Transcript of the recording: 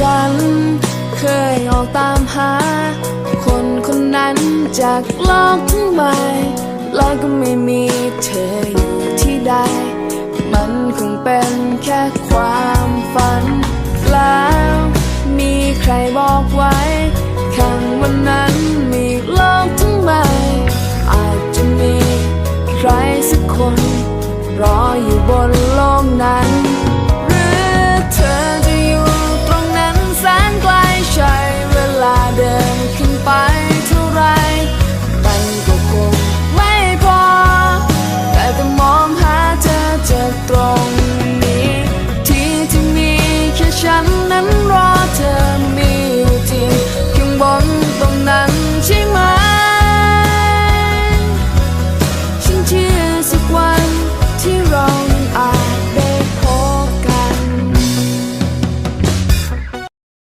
ฉัน เคยออกตามหา คนคนนั้นจากโลกทั้งใบแล้วก็ไม่มีเธออยู่ที่ใด มันคงเป็นแค่ความฝัน แล้วมีใครบอกไว้ข้างวันนั้นมีโลกทั้งใบอาจจะมีใครสักคน รออยู่บนโลกนั้น